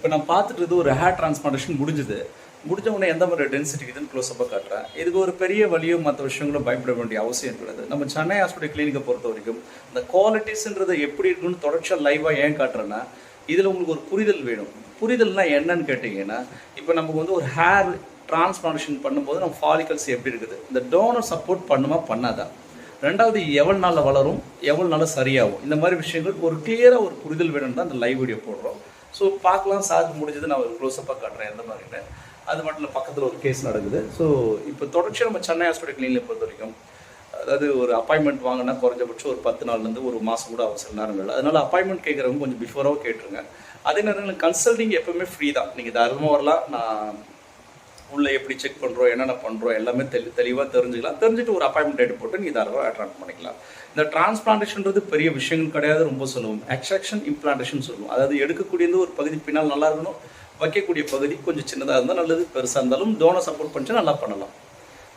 இப்போ நான் பார்த்துட்டு இது ஒரு ஹேர் டிரான்ஸ்பிளான்டேஷன் முடிஞ்சுது. முடிஞ்ச உடனே எந்த மாதிரி டென்சிட்டி இதுன்னு க்ளோஸ்அப்பாக காட்டுறேன். இதுக்கு ஒரு பெரிய வழியும் மற்ற விஷயங்களும் பயப்பட வேண்டிய அவசியம் கிடையாது. நம்ம சென்னை ஹாஸ்பிட்டல் கிளினிக்கை பொறுத்த வரைக்கும் இந்த குவாலிட்டிஸ்ன்றது எப்படி இருக்குன்னு தொடர்ச்சியாக லைவாக ஏன் காட்டுறேன்னா இதில் உங்களுக்கு ஒரு புரிதல் வேணும். புரிதல்னா என்னன்னு கேட்டிங்கன்னா இப்போ நமக்கு வந்து ஒரு ஹேர் டிரான்ஸ்பிளான்டேஷன் பண்ணும்போது நம்ம ஃபாலிகல்ஸ் எப்படி இருக்குது? இந்த டோனர் சப்போர்ட் பண்ணுமா பண்ணாதான் ரெண்டாவது எவ்வளோ நாளில் வளரும் எவ்வளோ நாளில் சரியாகும்? இந்த மாதிரி விஷயங்கள் ஒரு கிளியராக ஒரு புரிதல் வேணும்னு தான் இந்த லைவ் வீடியோ போடுறோம். ஸோ பார்க்கலாம் சார் முடிஞ்சது நான் ஒரு க்ளோஸ்அப்பாக காட்டுறேன் எந்த மாதிரின்னு அது மட்டும் இல்லை பக்கத்தில் ஒரு கேஸ் நடக்குது. ஸோ இப்போ தொடர்ச்சியாக நம்ம சென்னை ஹாஸ்பிட்டல் கிளினிக் பொறுத்த வரைக்கும் அதாவது ஒரு அப்பாயின்மெண்ட் வாங்கினா குறைஞ்சபட்சம் ஒரு பத்து நாள்லேருந்து ஒரு மாதம் கூட அவசர நேரங்கள் அதனால அப்பாயின்மெண்ட் கேட்குறவங்க கொஞ்சம் பிஃபோராக கேட்டுருங்க. அதே நேரம் கன்சல்டிங் எப்பவுமே ஃப்ரீ தான். நீங்கள் தாராளமாக வரலாம். நான் உள்ளே எப்படி செக் பண்ணுறோம் என்னென்ன பண்ணுறோம் எல்லாமே தெளி தெளிவாக தெரிஞ்சுக்கலாம். தெரிஞ்சுட்டு ஒரு அப்பாயின்மெண்ட் டேட் போட்டு நீங்கள் தாராளமாக அட்ராக்ட் பண்ணிக்கலாம். இந்த டிரான்ஸ்பிளான்டேஷன்றது பெரிய விஷயங்கள் கிடையாது ரொம்ப சொல்லுவோம். எக்ஸ்ட்ராக்ஷன் இம்ப்ளான்டேஷன் சொல்லுவோம். அதாவது எடுக்கக்கூடியது ஒரு பகுதி பின்னால் நல்லா இருக்கணும். வைக்கக்கூடிய பகுதி கொஞ்சம் சின்னதாக இருந்தால் நல்லது பெருசாக இருந்தாலும் டோனை சப்போர்ட் பண்ணிச்சு நல்லா பண்ணலாம்.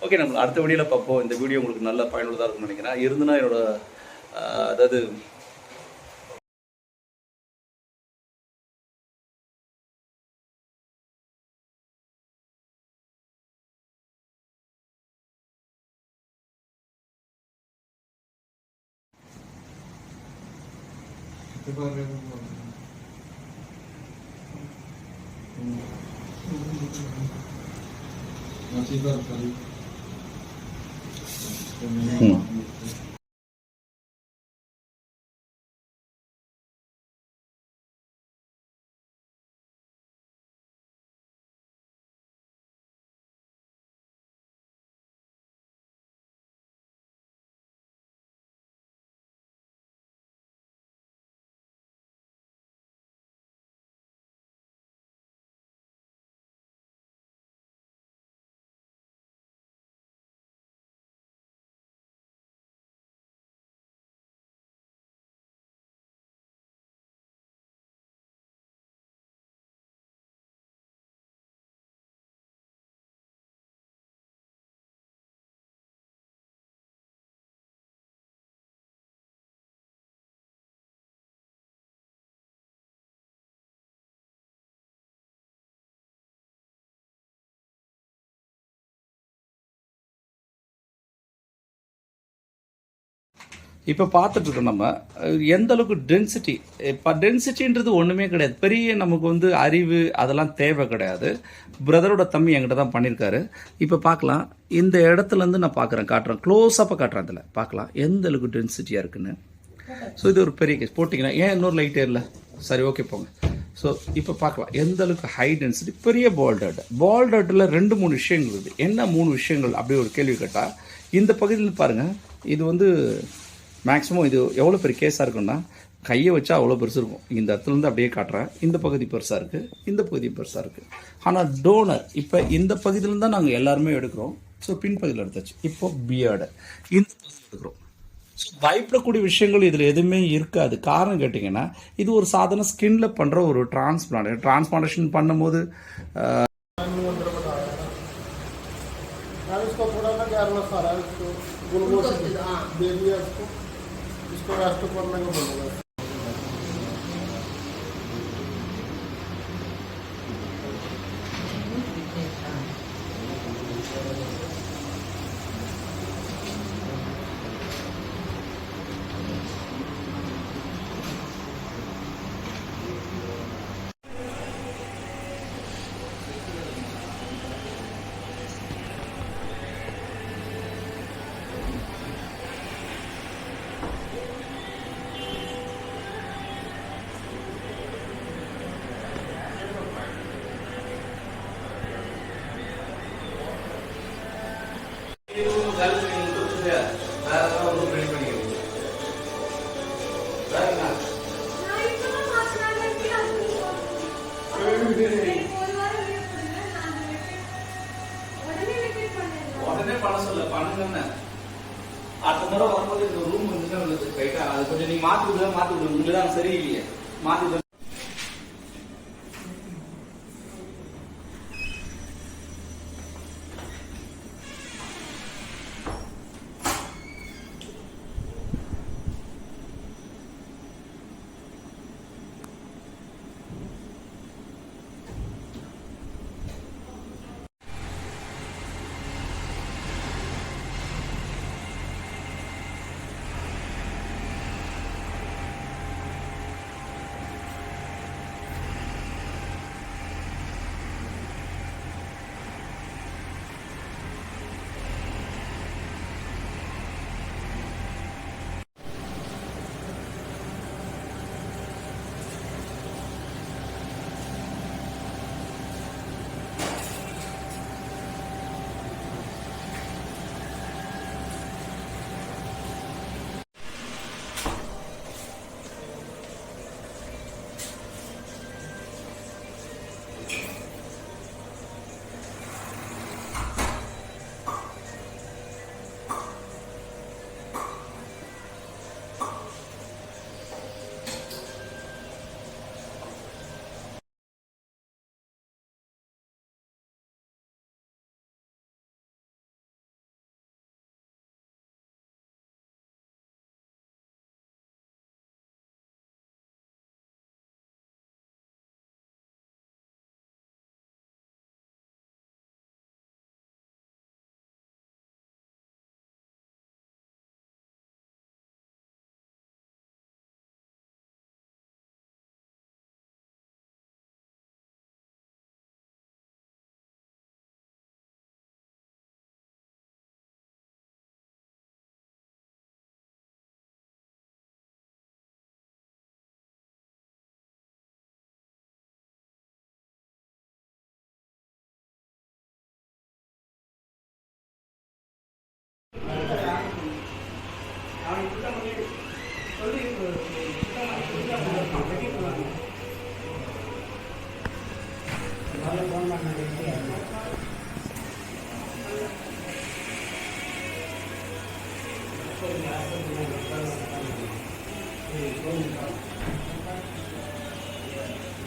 ஓகே நம்ம அடுத்த வீடியோவில் பார்ப்போம். இந்த வீடியோ உங்களுக்கு நல்ல பயனுள்ளதாக இருக்கும்னு நினைக்கிறேன். இருந்தால் என்னோட ஆஹ், அதாவது இப்போ பார்த்துட்டு இருக்கோம் நம்ம. எந்த அளவுக்கு டென்சிட்டி இப்போ டென்சிட்டின்றது ஒன்றுமே கிடையாது. பெரிய நமக்கு வந்து அறிவு அதெல்லாம் தேவை கிடையாது. பிரதரோட தம்பி என்கிட்ட தான் பண்ணியிருக்காரு. இப்போ பார்க்கலாம். இந்த இடத்துலேருந்து நான் பார்க்குறேன் காட்டுறேன். க்ளோஸ்அப்பாக காட்டுறேன் அதில். பார்க்கலாம். எந்த அளவுக்கு டென்சிட்டியாக இருக்குன்னு. ஸோ இது ஒரு பெரிய கேஸ் போட்டிங்கன்னா ஏன் இன்னொரு லைட் இல்லை சரி ஓகே போங்க. ஸோ இப்போ பார்க்கலாம். எந்த அளவுக்கு ஹை டென்சிட்டி பெரிய பால்டட் பால்டட்டில் ரெண்டு மூணு விஷயங்கள் இருக்குது என்ன மூணு விஷயங்கள்? அப்படி ஒரு கேள்வி கேட்டால் இந்த பகுதியில் பாருங்கள் இது வந்து மேக்ஸிமம் இது எவ்வளோ பெரிய கேஸாக இருக்குன்னா கையை வச்சா அவ்வளோ பெருசு இருக்கும் இந்த இடத்துலேருந்து அப்படியே காட்டுறேன் இந்த பகுதி பெருசாக இருக்குது இந்த பகுதி பெருசாக இருக்குது ஆனால் டோனர் இப்போ இந்த பகுதியிலேருந்து தான் நாங்கள் எல்லாருமே எடுக்கிறோம் ஸோ பின்பகுதியில் எடுத்தாச்சு இப்போ பியர்டு இந்த பகுதியில் எடுக்கிறோம் ஸோ பயப்படக்கூடிய விஷயங்கள் இதில் எதுவுமே இருக்காது காரணம் கேட்டிங்கன்னா இது ஒரு சாதாரண ஸ்கின்ல பண்ணுற ஒரு டிரான்ஸ்பிளான்ட் டிரான்ஸ்பிளான்டேஷன் பண்ணும்போது यार इसको थोड़ा ना ग्यारह सारा इसको ग्लूकोज दे दिया इसको इसको रेस्ट करने को बोलूँगा உடனே பண்ண சொல்ல பண்ணுங்க அடுத்த முறை வரும்போது இந்த ரூம் வந்து ரைட்டா அது கொஞ்சம் நீ மாத்தி விடுங்க மாத்தி விடுங்க இங்கதான் சரியில்லையே. மாத்தி ভালো বন্যা না দেখতে